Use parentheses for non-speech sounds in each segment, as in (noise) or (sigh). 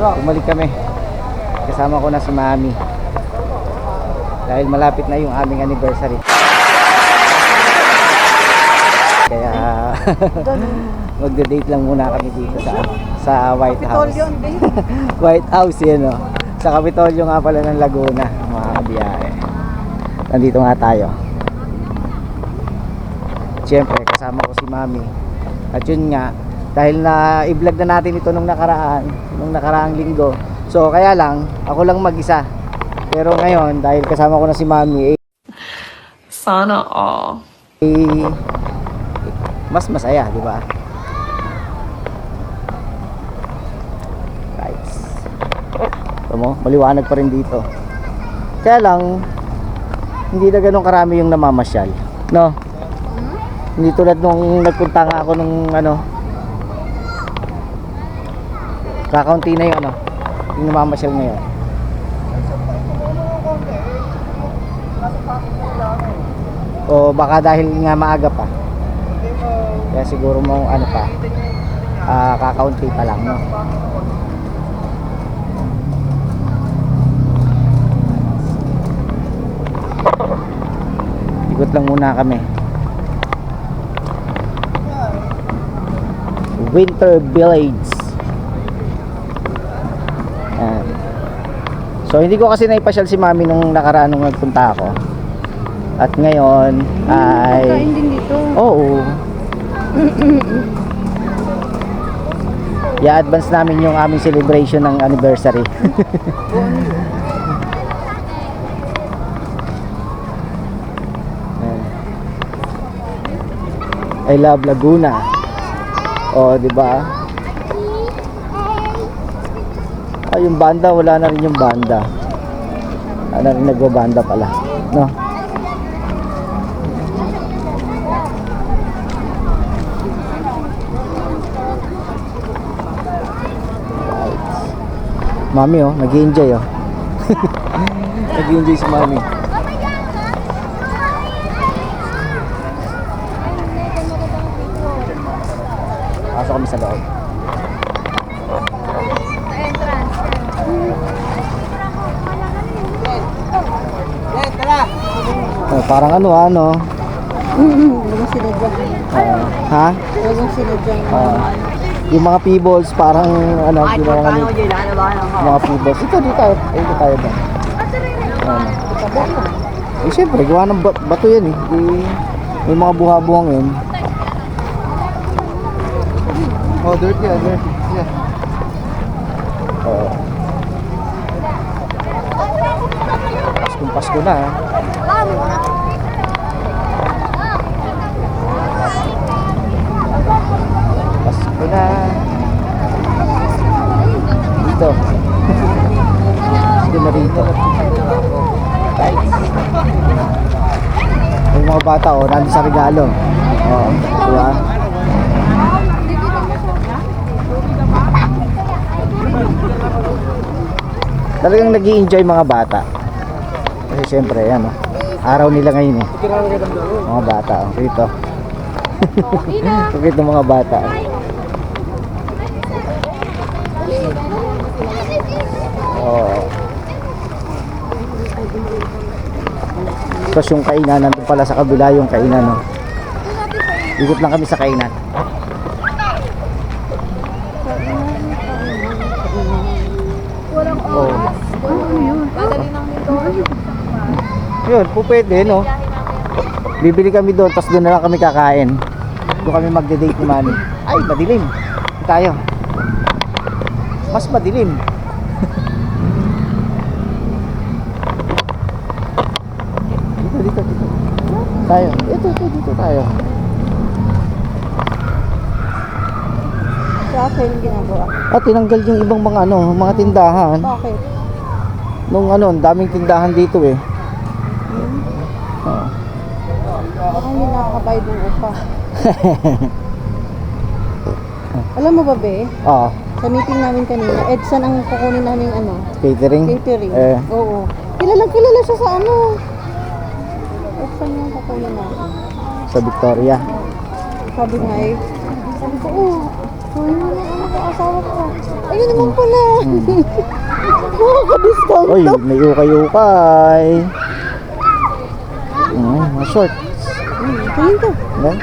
Bumalik kami. Kasama ko na si Mami. Dahil malapit na yung aming anniversary. Kaya (laughs) magde-date lang muna kami dito sa sa White House. (laughs) White House yan o. Sa Kapitolyo nga pala ng Laguna, mga kabiyahe. Nandito nga tayo. Siyempre, kasama ko si Mami. At yun nga, dahil na i-vlog na natin ito nung nakaraan, nung nakaraang linggo. So, kaya lang, ako lang mag-isa. Pero ngayon, dahil kasama ko na si Mami, eh, Sana all. eh, mas masaya, di ba? Guys. Ito mo, maliwanag pa rin dito. Kaya lang, hindi na ganun karami yung namamasyal. No? Hindi tulad nung nagpunta nga ako nung ano, kakaunti na yung ano, yung namamasyal ngayon. O baka dahil nga maaga pa. Kaya siguro mo ano pa, ah kakaunti pa lang, no? Ikot lang muna kami. Winter Village. So hindi ko kasi naipasyal si Mami nung nakaraan nung nagpunta ako. At ngayon ay Kain din dito. Oo. (laughs) I-advance namin yung aming celebration ng anniversary. (laughs) I love Laguna. Oh, di ba? Ah, yung banda, wala na rin yung banda. Na rin nagbabanda pala. No? Mami oh, nag-enjoy oh. (laughs) nag-enjoy si Mami. Pasok kami sa loob. Oh, parang ano ano. Huwag sila dyan. ah, ha? Huwag sila dyan. Ah, yung mga peebles parang ano ginawa ni mga peebles. Ito dito tayo, ito tayo ba? Ano? Eh syempre, gawa ng ba- bato yan eh. Di, may mga buha-buhang yun. Oh, dirt yan, dirt. Yeah. Oh. Paskong Pasko na ah. Pasko na. Dito. Pasko na. Guys. Yung mga bata oh, nandun sa regalo. Oo, diba? Talagang nag enjoy mga bata. Kasi syempre, yan oh. Araw nila ngayon eh. Mga bata, oh. Rito. (laughs) Bakit ng mga bata? Oo. Tapos yung kainan, nandun pala sa kabila yung kainan, no? Ikot lang kami sa kainan. Oo. Yun, po pwede, no? Bibili kami doon, tapos doon na lang kami kakain. Doon kami magde-date ni Manny. Ay, madilim. Tayo. Mas madilim. dito, dito, dito. Tayo. Ito, ito, dito tayo. Sa akin ginagawa. At tinanggal yung ibang mga ano, mga tindahan. Bakit? Nung ano, ang daming tindahan dito eh. Oo. Baka hindi nakakabayad ng upa. (laughs) Alam mo ba, be? Oo. Sa meeting namin kanina, Edson ang kukunin namin ano, Catering. catering. Eh, Oo. Kilalang kilala siya sa ano. Edson yung kukunin namin. sa Victoria. Sabi nga eh, sabi ko, oh, mo na ano ko asawa ko. Ayun naman pala. Hmm. (laughs) Nakaka-discount Uy, to. may ukay-ukay. Mm, mga short. Hmm, Tingin ko. Ayan.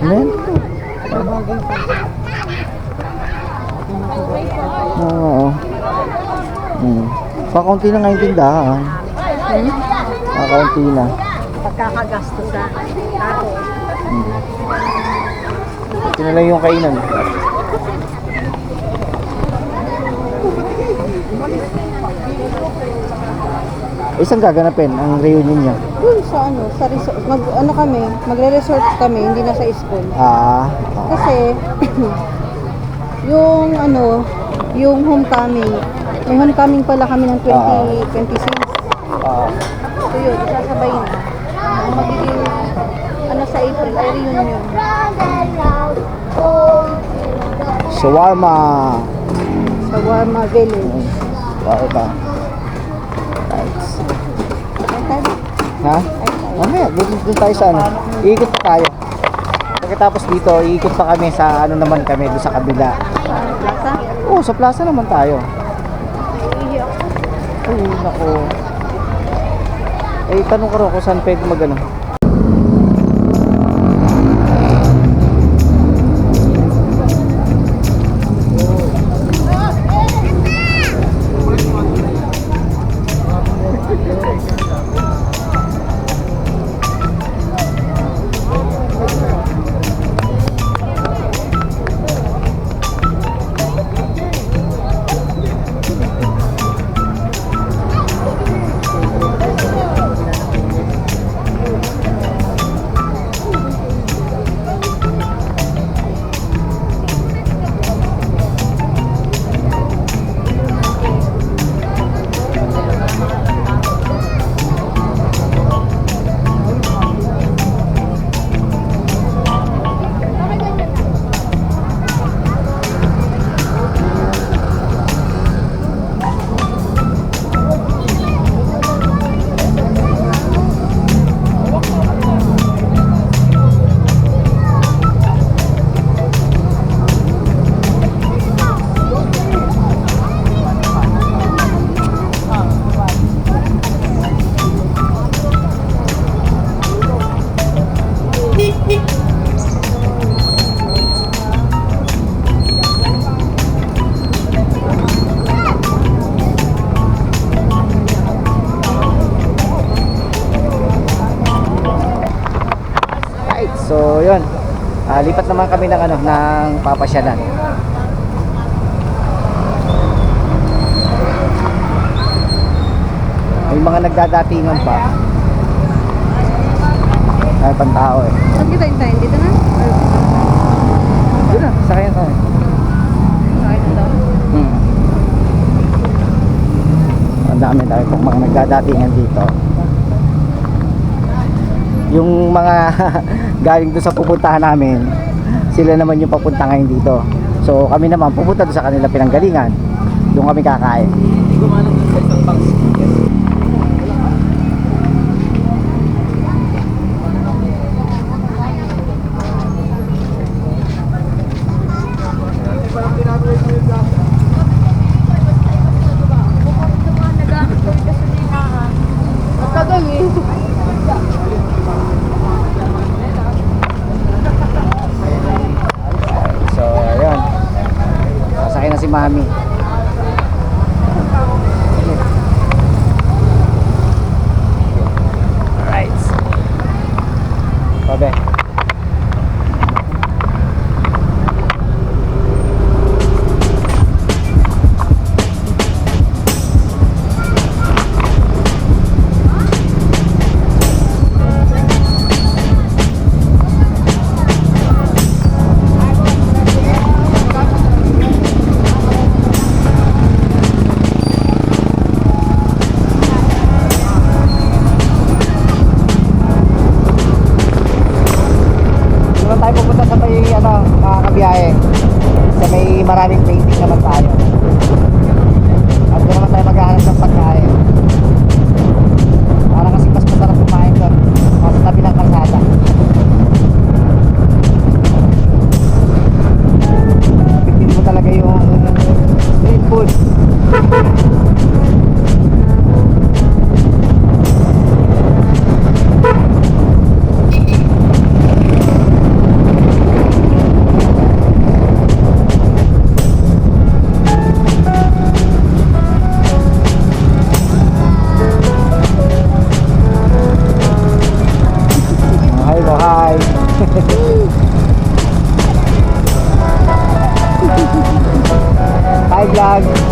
Ayan. Oo. Hmm. Pakaunti na nga yung tindahan. Pakaunti na. Pagkakagastos sa ako. Ito na lang yung kainan. Eh, saan gaganapin ang reunion niya? Dun sa ano, sa resort. Mag, ano kami, magre-resort kami, hindi na sa school. Ah, Kasi, (clears throat) yung ano, yung homecoming, may homecoming pala kami ng 2026. ah, So yun, isasabay na. Ang magiging, ano sa April, ay reunion. Shawarma. Sa Warma Village. Ay, tayo. Ha? Mamaya, dun, dun tayo sa ano. Iikot pa tayo. Pagkatapos dito, iikot pa kami sa ano naman kami, doon sa kabila. Plaza? Oo, sa plaza naman tayo. Iiyak. Ay, nako. Eh, tanong ko rin kung saan pwede mag ano. Yun. Ah, lipat naman kami ng ano, ng papasyalan. May mga nagdadatingan pa. Ay, pantao eh. Saan kita hintayin? Dito na? Doon na, sakayan tayo. Daw. Hmm. Ang dami tayo pong mga nagdadatingan dito. Yung mga (laughs) galing doon sa pupuntahan namin, sila naman yung papunta ngayon dito. So kami naman pupunta doon sa kanila pinanggalingan. Doon kami kakain. maraming vlog.